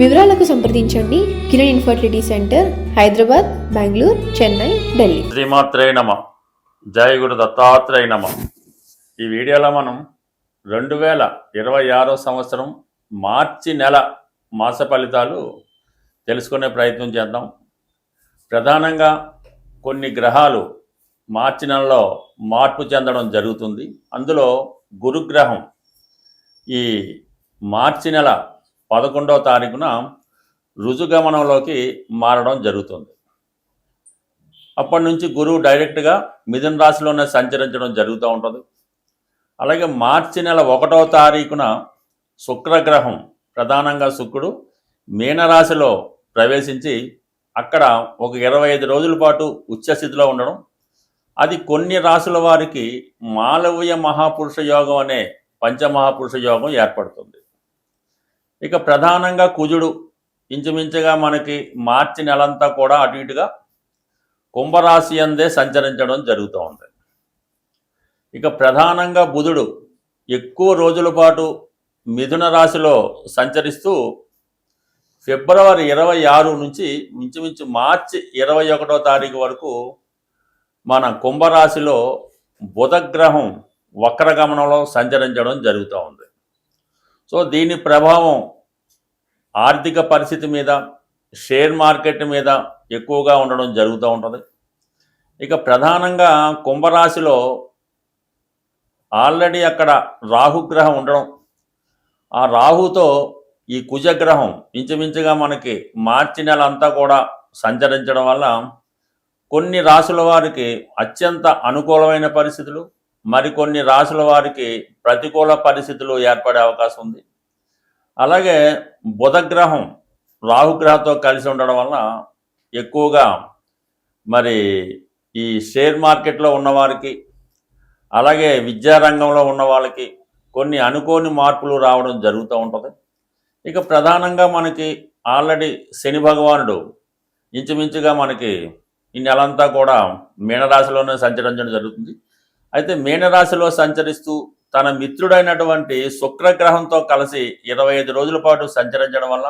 వివరాలకు సంప్రదించండి. Kiran infertility centre Hyderabad Bengaluru Chennai Delhi. శ్రీమాత్రే నమ. జయ గురు దత్తాత్రేయ నమ. ఈ వీడియోలో మనం రెండు వేల ఇరవై ఆరో సంవత్సరం మార్చి నెల మాస ఫలితాలు తెలుసుకునే ప్రయత్నం చేద్దాం. ప్రధానంగా కొన్ని గ్రహాలు మార్చి నెలలో మార్పు చెందడం జరుగుతుంది. అందులో గురుగ్రహం ఈ మార్చి నెల పదకొండవ తారీఖున రుజుగమనంలోకి మారడం జరుగుతుంది. అప్పటి నుంచి గురువు డైరెక్ట్గా మిథున రాశిలోనే సంచరించడం జరుగుతూ ఉంటుంది. అలాగే మార్చి నెల ఒకటవ తారీఖున శుక్రగ్రహం ప్రధానంగా శుక్రుడు మీనరాశిలో ప్రవేశించి అక్కడ ఒక ఇరవై ఐదు రోజుల పాటు ఉచ్చస్థితిలో ఉండడం. అది కొన్ని రాశుల వారికి మాలవీయ మహాపురుష యోగం అనే పంచమహాపురుష యోగం ఏర్పడుతుంది. ఇక ప్రధానంగా కుజుడు ఇంచుమించుగా మనకి మార్చి నెలంతా కూడా అటు ఇటుగా కుంభరాశి అందే సంచరించడం జరుగుతూ ఉంది. ఇక ప్రధానంగా బుధుడు ఎక్కువ రోజుల పాటు మిథున రాశిలో సంచరిస్తూ ఫిబ్రవరి ఇరవై ఆరు నుంచి ఇంచుమించు మార్చి ఇరవై ఒకటో తారీఖు వరకు మన కుంభరాశిలో బుధగ్రహం వక్రగమనంలో సంచరించడం జరుగుతూ ఉంది. సో దీని ప్రభావం ఆర్థిక పరిస్థితి మీద షేర్ మార్కెట్ మీద ఎక్కువగా ఉండడం జరుగుతూ ఉంటుంది. ఇక ప్రధానంగా కుంభరాశిలో ఆల్రెడీ అక్కడ రాహుగ్రహం ఉండడం. ఆ రాహుతో ఈ కుజగ్రహం ఇంచుమించుగా మనకి మార్చి నెల అంతా కూడా సంచరించడం వల్ల కొన్ని రాసుల వారికి అత్యంత అనుకూలమైన పరిస్థితులు మరికొన్ని రాసుల వారికి ప్రతికూల పరిస్థితులు ఏర్పడే అవకాశం ఉంది. అలాగే బుధగ్రహం రాహుగ్రహంతో కలిసి ఉండడం వలన ఎక్కువగా మరి ఈ షేర్ మార్కెట్లో ఉన్నవారికి అలాగే విద్యారంగంలో ఉన్న వాళ్ళకి కొన్ని అనుకోని మార్పులు రావడం జరుగుతూ ఉంటుంది. ఇక ప్రధానంగా మనకి ఆల్రెడీ శని భగవానుడు ఇంచుమించుగా మనకి ఈ నెలంతా కూడా మీనరాశిలోనే సంచరించడం జరుగుతుంది. అయితే మీనరాశిలో సంచరిస్తూ తన మిత్రుడైనటువంటి శుక్రగ్రహంతో కలిసి ఇరవై ఐదు రోజుల పాటు సంచరించడం వల్ల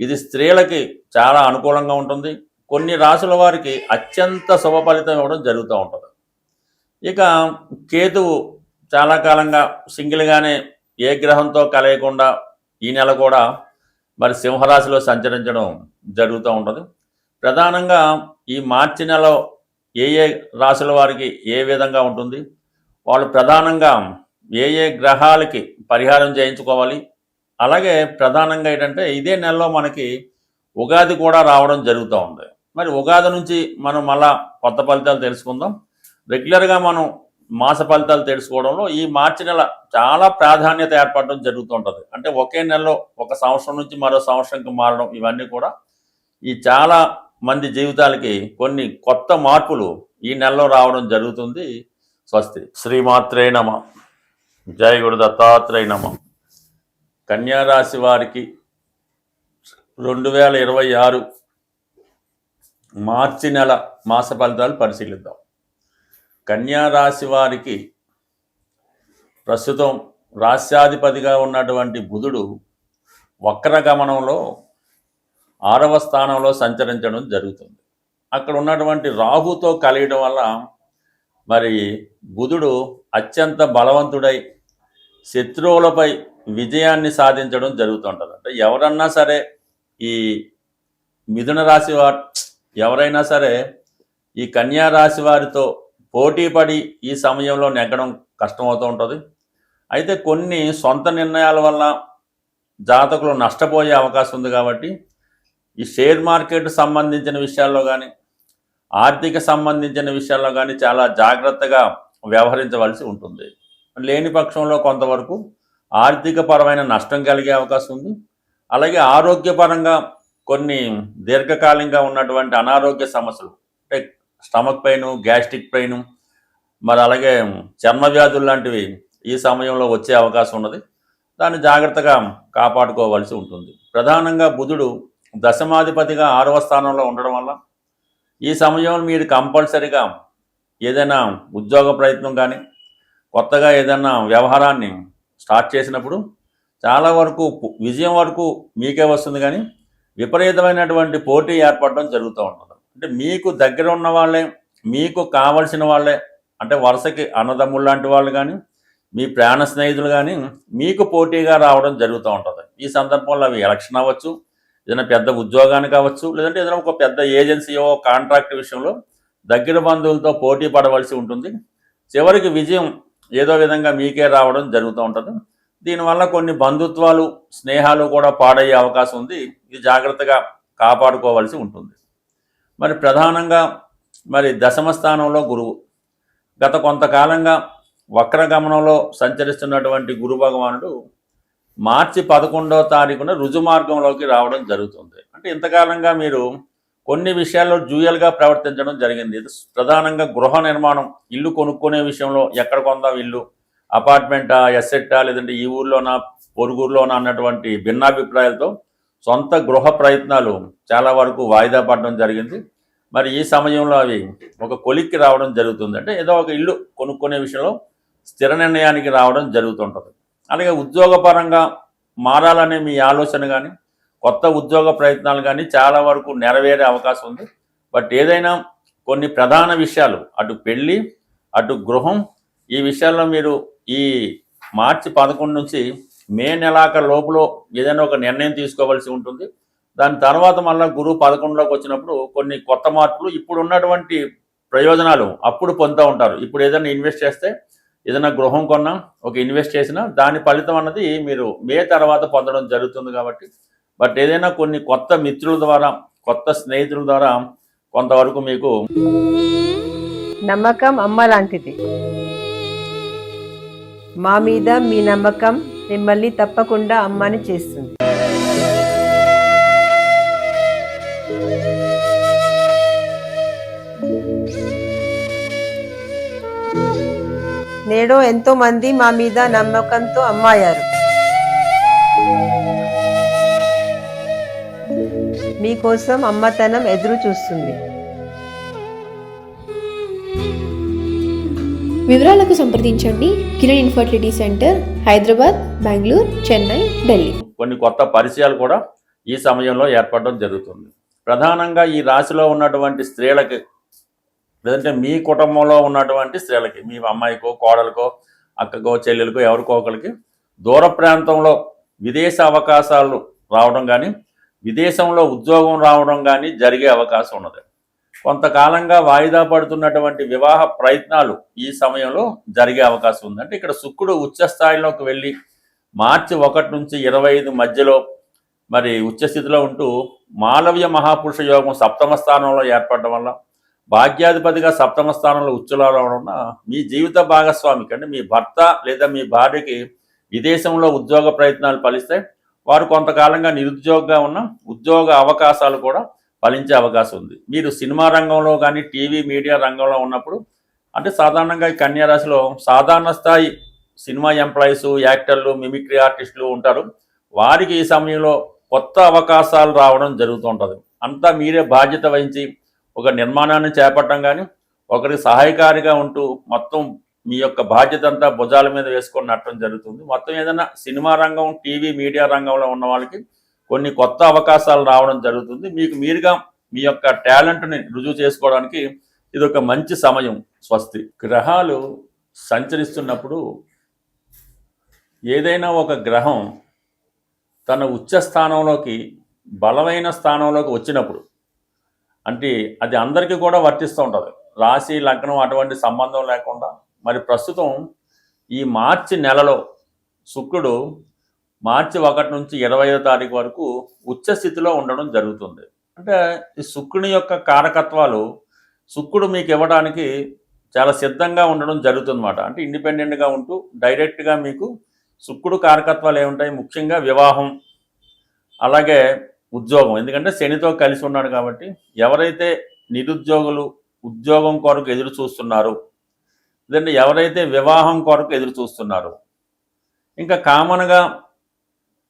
ఇది స్త్రీలకి చాలా అనుకూలంగా ఉంటుంది. కొన్ని రాసుల వారికి అత్యంత శుభ ఫలితం ఇవ్వడం జరుగుతూ ఉంటుంది. ఇక కేతువు చాలా కాలంగా సింగిల్గానే ఏ గ్రహంతో కలయకుండా ఈ నెల కూడా మరి సింహరాశిలో సంచరించడం జరుగుతూ ఉంటుంది. ప్రధానంగా ఈ మార్చి నెల ఏ ఏ రాశుల వారికి ఏ విధంగా ఉంటుంది? వాళ్ళు ప్రధానంగా ఏ ఏ గ్రహాలకి పరిహారం చేయించుకోవాలి? అలాగే ప్రధానంగా ఏంటంటే ఇదే నెలలో మనకి ఉగాది కూడా రావడం జరుగుతూ ఉంది. మరి ఉగాది నుంచి మనం మళ్ళా కొత్త ఫలితాలు తెలుసుకుందాం. రెగ్యులర్గా మనం మాస ఫలితాలు తెలుసుకోవడంలో ఈ మార్చి నెల చాలా ప్రాధాన్యత ఏర్పడడం జరుగుతూ ఉంటుంది. అంటే ఒకే నెలలో ఒక సంవత్సరం నుంచి మరో సంవత్సరంకి మారడం ఇవన్నీ కూడా ఈ చాలా మంది జీవితాలకి కొన్ని కొత్త మార్పులు ఈ నెలలో రావడం జరుగుతుంది. స్వస్తి. శ్రీమాత్రే నమ. జయ గురు దత్తాత్రేయ నమ కన్యారాశి వారికి రెండు వేల ఇరవై ఆరు మార్చి నెల మాస ఫలితాలు పరిశీలిద్దాం. కన్యా రాశి వారికి ప్రస్తుతం రాస్యాధిపతిగా ఉన్నటువంటి బుధుడు వక్రగమనంలో ఆరవ స్థానంలో సంచరించడం జరుగుతుంది. అక్కడ ఉన్నటువంటి రాహుతో కలియడం వల్ల మరి బుధుడు అత్యంత బలవంతుడై శత్రువులపై విజయాన్ని సాధించడం జరుగుతుంటుంది అంటే ఎవరన్నా సరే ఈ మిథున రాశి వారు ఎవరైనా సరే ఈ కన్యా రాశి వారితో పోటీపడి ఈ సమయంలో నెగ్గడం కష్టమవుతూ ఉంటుంది. అయితే కొన్ని సొంత నిర్ణయాల వల్ల జాతకులు నష్టపోయే అవకాశం ఉంది కాబట్టి ఈ షేర్ మార్కెట్ సంబంధించిన విషయాల్లో కానీ ఆర్థిక సంబంధించిన విషయాల్లో కానీ చాలా జాగ్రత్తగా వ్యవహరించవలసి ఉంటుంది. లేని పక్షంలో కొంతవరకు ఆర్థిక పరమైన నష్టం కలిగే అవకాశం ఉంది. అలాగే ఆరోగ్యపరంగా కొన్ని దీర్ఘకాలికంగా ఉన్నటువంటి అనారోగ్య సమస్యలు అంటే స్టమక్ పెయిన్ గ్యాస్ట్రిక్ పెయిన్ మరి అలాగే చర్మ వ్యాధులు లాంటివి ఈ సమయంలో వచ్చే అవకాశం ఉన్నది. దాన్ని జాగ్రత్తగా కాపాడుకోవాల్సి ఉంటుంది. ప్రధానంగా బుధుడు దశమాధిపతిగా ఆరవ స్థానంలో ఉండడం వల్ల ఈ సమయంలో మీరు కంపల్సరిగా ఏదైనా ఉద్యోగ ప్రయత్నం కానీ కొత్తగా ఏదైనా వ్యవహారాన్ని స్టార్ట్ చేసినప్పుడు చాలా వరకు విజయం వరకు మీకే వస్తుంది కానీ విపరీతమైనటువంటి పోటీ ఏర్పడడం జరుగుతూ ఉంటుంది. అంటే మీకు దగ్గర ఉన్న వాళ్ళే మీకు కావలసిన వాళ్ళే అంటే వరుసకి అన్నదమ్ములు లాంటి వాళ్ళు కానీ మీ ప్రాణ స్నేహితులు కానీ మీకు పోటీగా రావడం జరుగుతూ ఉంటుంది. ఈ సందర్భంలో అవి ఎలక్షన్ అవ్వచ్చు ఏదైనా పెద్ద ఉద్యోగానికి కావచ్చు లేదంటే ఏదైనా ఒక పెద్ద ఏజెన్సీయో కాంట్రాక్ట్ విషయంలో దగ్గర బంధువులతో పోటీ పడవలసి ఉంటుంది. చివరికి విజయం ఏదో విధంగా మీకే రావడం జరుగుతూ ఉంటుంది. దీనివల్ల కొన్ని బంధుత్వాలు స్నేహాలు కూడా పాడయ్యే అవకాశం ఉంది. ఇది జాగ్రత్తగా కాపాడుకోవాల్సి ఉంటుంది. మరి ప్రధానంగా మరి దశమ స్థానంలో గురువు. గత కొంతకాలంగా వక్రగమనంలో సంచరిస్తున్నటువంటి గురు భగవానుడు మార్చి పదకొండవ తారీఖున రుజు మార్గంలోకి రావడం జరుగుతుంది. అంటే ఇంతకాలంగా మీరు కొన్ని విషయాల్లో జూయల్గా ప్రవర్తించడం జరిగింది. ప్రధానంగా గృహ నిర్మాణం ఇల్లు కొనుక్కునే విషయంలో ఎక్కడ కొందాం ఇల్లు అపార్ట్మెంటా ఎస్సెట్టా లేదంటే ఈ ఊర్లోనా పొరుగురులోనా అన్నటువంటి భిన్నాభిప్రాయాలతో సొంత గృహ ప్రయత్నాలు చాలా వరకు వాయిదా పడడం జరిగింది. మరి ఈ సమయంలో అవి ఒక కొలిక్కి రావడం జరుగుతుంది. అంటే ఏదో ఒక ఇల్లు కొనుక్కునే విషయంలో స్థిర నిర్ణయానికి రావడం జరుగుతుంటుంది. అలాగే ఉద్యోగపరంగా మారాలనే మీ ఆలోచన కానీ కొత్త ఉద్యోగ ప్రయత్నాలు కానీ చాలా వరకు నెరవేరే అవకాశం ఉంది. బట్ ఏదైనా కొన్ని ప్రధాన విషయాలు అటు పెళ్ళి అటు గృహం ఈ విషయాల్లో మీరు ఈ మార్చి పదకొండు నుంచి మే నెలాఖరు లోపల ఏదైనా ఒక నిర్ణయం తీసుకోవాల్సి ఉంటుంది. దాని తర్వాత మళ్ళీ గురువు పదకొండులోకి వచ్చినప్పుడు కొన్ని కొత్త మార్పులు ఇప్పుడు ఉన్నటువంటి ప్రయోజనాలు అప్పుడు పొందుతూ ఉంటారు. ఇప్పుడు ఏదైనా ఇన్వెస్ట్ చేస్తే ఏదైనా గృహం కొన్నా ఒక ఇన్వెస్ట్ చేసినా దాని ఫలితం అన్నది మీరు మే తర్వాత పొందడం జరుగుతుంది కాబట్టి. బట్ ఏదైనా కొన్ని కొత్త మిత్రుల ద్వారా కొత్త స్నేహితుల ద్వారా కొంతవరకు మీకు నమ్మకం అమ్మ లాంటిది. మా మీద మీ నమ్మకం మిమ్మల్ని తప్పకుండా అమ్మని చేస్తుంది. నేడో ఎంతో మంది మా మీద నమ్మకంతో అమ్మాయారు. మీకోసం అమ్మతనం ఎదురు చూస్తుంది. వివరాలకు సంప్రదించండి. Kiran infertility centre Hyderabad Bengaluru Chennai Delhi. కొన్ని కొత్త పరిచయాలు కూడా ఈ సమయంలో ఏర్పడడం జరుగుతుంది. ప్రధానంగా ఈ రాశిలో ఉన్నటువంటి స్త్రీలకి లేదంటే మీ కుటుంబంలో ఉన్నటువంటి స్త్రీలకి మీ అమ్మాయికో కోడలకో అక్కకో చెల్లెలకో ఎవరికో ఒకరికి దూర ప్రాంతంలో విదేశ అవకాశాలు రావడం కానీ విదేశంలో ఉద్యోగం రావడం కానీ జరిగే అవకాశం ఉన్నది. కొంతకాలంగా వాయిదా పడుతున్నటువంటి వివాహ ప్రయత్నాలు ఈ సమయంలో జరిగే అవకాశం ఉంది అంటే ఇక్కడ శుక్రుడు ఉచ్చ స్థాయిలోకి వెళ్ళి మార్చి ఒకటి నుంచి ఇరవై ఐదు మధ్యలో మరి ఉచ్చస్థితిలో ఉంటూ మాలవ్య మహాపురుష యోగం సప్తమ స్థానంలో ఏర్పడడం వల్ల భాగ్యాధిపతిగా సప్తమ స్థానంలో ఉచ్చులాడవడం మీ జీవిత భాగస్వామికి అంటే మీ భర్త లేదా మీ భార్యకి విదేశంలో ఉద్యోగ ప్రయత్నాలు ఫలిస్తే వారు కొంతకాలంగా నిరుద్యోగంగా ఉన్న ఉద్యోగ అవకాశాలు కూడా ఫలించే అవకాశం ఉంది. మీరు సినిమా రంగంలో కానీ టీవీ మీడియా రంగంలో ఉన్నప్పుడు అంటే సాధారణంగా ఈ కన్యా రాశిలో సాధారణ స్థాయి సినిమా ఎంప్లాయీస్ యాక్టర్లు మిమిక్రీ ఆర్టిస్టులు ఉంటారు. వారికి ఈ సమయంలో కొత్త అవకాశాలు రావడం జరుగుతూ ఉంటుంది. అంతా మీరే బాధ్యత వహించి ఒక నిర్మాణాన్ని చేపట్టడం కానీ ఒకరికి సహాయకారిగా ఉంటూ మొత్తం మీ యొక్క బాధ్యత అంతా భుజాల మీద వేసుకొని నట్టడం జరుగుతుంది. మొత్తం ఏదైనా సినిమా రంగం టీవీ మీడియా రంగంలో ఉన్న వాళ్ళకి కొన్ని కొత్త అవకాశాలు రావడం జరుగుతుంది. మీకు మీరుగా మీ యొక్క టాలెంట్ని రుజువు చేసుకోవడానికి ఇది ఒక మంచి సమయం స్వస్తి. గ్రహాలు సంచరిస్తున్నప్పుడు ఏదైనా ఒక గ్రహం తన ఉచ్చ స్థానంలోకి బలమైన స్థానంలోకి వచ్చినప్పుడు అంటే అది అందరికీ కూడా వర్తిస్తూ ఉంటుంది. రాశి లగ్నం అటువంటి సంబంధం లేకుండా మరి ప్రస్తుతం ఈ మార్చి నెలలో శుక్రుడు మార్చి ఒకటి నుంచి ఇరవయో తారీఖు వరకు ఉచ్చ స్థితిలో ఉండడం జరుగుతుంది. అంటే ఈ శుక్రుని యొక్క కారకత్వాలు శుక్రుడు మీకు ఇవ్వడానికి చాలా సిద్ధంగా ఉండడం జరుగుతుందన్నమాట. అంటే ఇండిపెండెంట్గా ఉంటూ డైరెక్ట్గా మీకు శుక్రుడు కారకత్వాలు ఏముంటాయి? ముఖ్యంగా వివాహం. అలాగే ఉద్యోగం. ఎందుకంటే శనితో కలిసి ఉన్నాడు కాబట్టి ఎవరైతే నిరుద్యోగులు ఉద్యోగం కొరకు ఎదురు చూస్తున్నారు లేదంటే ఎవరైతే వివాహం కొరకు ఎదురు చూస్తున్నారు ఇంకా కామన్గా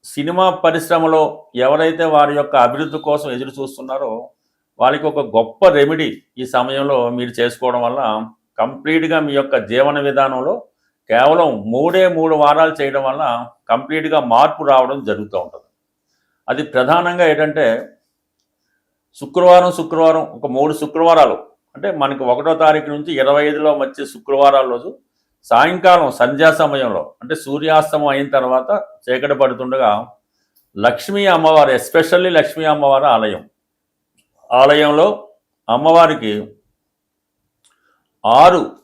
సినిమా పరిశ్రమలో ఎవరైతే వారి యొక్క అభివృద్ధి కోసం ఎదురు చూస్తున్నారో వాళ్ళకి ఒక గొప్ప రెమెడీ ఈ సమయంలో మీరు చేసుకోవడం వల్ల కంప్లీట్గా మీ యొక్క జీవన విధానంలో కేవలం మూడే మూడు వారాలు చేయడం వల్ల కంప్లీట్గా మార్పు రావడం జరుగుతూ ఉంటుంది. అది ప్రధానంగా ఏంటంటే శుక్రవారం శుక్రవారం ఒక మూడు శుక్రవారాలు. అంటే మనకి ఒకటో తారీఖు నుంచి ఇరవై ఐదులో వచ్చే శుక్రవారాల రోజు సాయంకాలం సంధ్యా సమయంలో అంటే సూర్యాస్తమం అయిన తర్వాత చీకటి పడుతుండగా లక్ష్మీ అమ్మవారు ఎస్పెషల్లీ లక్ష్మీ అమ్మవారి ఆలయం. ఆలయంలో అమ్మవారికి ఆరు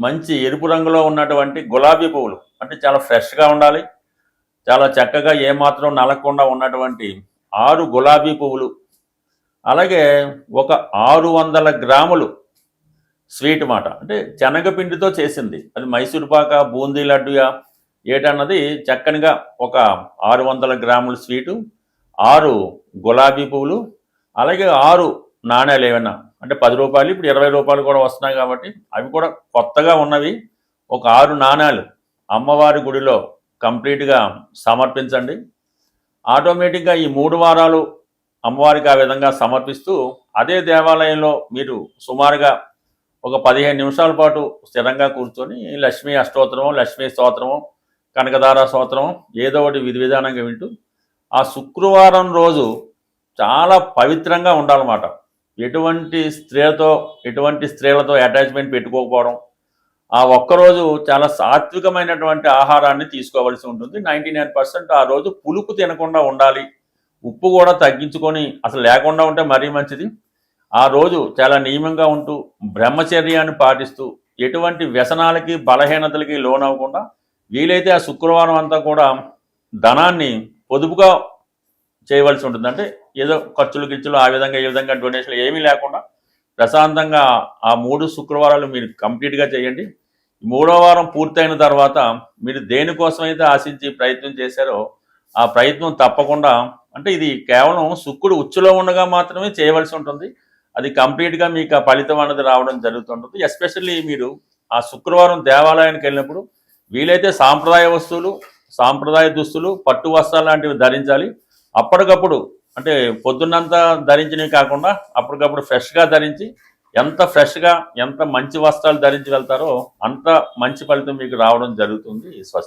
మంచి ఎరుపు రంగులో ఉన్నటువంటి గులాబీ పువ్వులు. అంటే చాలా ఫ్రెష్గా ఉండాలి. చాలా చక్కగా ఏమాత్రం నలకుండా ఉన్నటువంటి ఆరు గులాబీ పువ్వులు అలాగే ఒక ఆరు వందల గ్రాములు స్వీట్ మాట. అంటే శనగపిండితో చేసింది. అది మైసూర్పాక బూందీ లడ్డుయా ఏటన్నది చక్కనిగా ఒక ఆరు వందల గ్రాముల స్వీటు ఆరు గులాబీ పువ్వులు అలాగే ఆరు నాణ్యాలు ఏమైనా అంటే పది రూపాయలు ఇప్పుడు ఇరవై రూపాయలు కూడా వస్తున్నాయి కాబట్టి అవి కూడా కొత్తగా ఉన్నవి. ఒక ఆరు నాణ్యాలు అమ్మవారి గుడిలో కంప్లీట్గా సమర్పించండి. ఆటోమేటిక్గా ఈ మూడు వారాలు అమ్మవారికి ఆ విధంగా సమర్పిస్తూ అదే దేవాలయంలో మీరు సుమారుగా ఒక పదిహేను నిమిషాల పాటు స్థిరంగా కూర్చొని లక్ష్మీ అష్టోత్తరము లక్ష్మీ స్తోత్రము కనకదార స్తోత్రము ఏదో ఒకటి విధి విధానంగా వింటూ ఆ శుక్రవారం రోజు చాలా పవిత్రంగా ఉండాలన్నమాట. ఎటువంటి స్త్రీలతో ఎటువంటి స్త్రీలతో అటాచ్మెంట్ పెట్టుకోకపోవడం ఆ ఒక్కరోజు చాలా సాత్వికమైనటువంటి ఆహారాన్ని తీసుకోవాల్సి ఉంటుంది. నైంటీ ఆ రోజు పులుపు తినకుండా ఉండాలి. ఉప్పు కూడా తగ్గించుకొని అసలు లేకుండా ఉంటే మరీ మంచిది. ఆ రోజు చాలా నియమంగా ఉంటూ బ్రహ్మచర్యాన్ని పాటిస్తూ ఎటువంటి వ్యసనాలకి బలహీనతలకి లోనవ్వకుండా వీలైతే ఆ శుక్రవారం అంతా కూడా ధనాన్ని పొదుపుగా చేయవలసి ఉంటుంది. అంటే ఏదో ఖర్చులు గిచ్చులు ఆ విధంగా ఈ విధంగా డొనేషన్లు ఏమీ లేకుండా ప్రశాంతంగా ఆ మూడు శుక్రవారాలు మీరు కంప్లీట్గా చేయండి. మూడో వారం పూర్తయిన తర్వాత మీరు దేనికోసమైతే ఆశించి ప్రయత్నం చేశారో ఆ ప్రయత్నం తప్పకుండా అంటే ఇది కేవలం శుక్రుడు ఉచ్చులో ఉండగా మాత్రమే చేయవలసి ఉంటుంది. అది కంప్లీట్గా మీకు ఆ ఫలితం అన్నది రావడం జరుగుతుంటుంది. ఎస్పెషల్లీ మీరు ఆ శుక్రవారం దేవాలయానికి వెళ్ళినప్పుడు వీలైతే సాంప్రదాయ వస్తువులు సాంప్రదాయ దుస్తులు పట్టు వస్త్రాలు లాంటివి ధరించాలి. అప్పటికప్పుడు అంటే పొద్దున్నంతా ధరించినవి కాకుండా అప్పటికప్పుడు ఫ్రెష్గా ధరించి ఎంత ఫ్రెష్గా ఎంత మంచి వస్త్రాలు ధరించి వెళ్తారో అంత మంచి ఫలితం మీకు రావడం జరుగుతుంది. స్వస్తి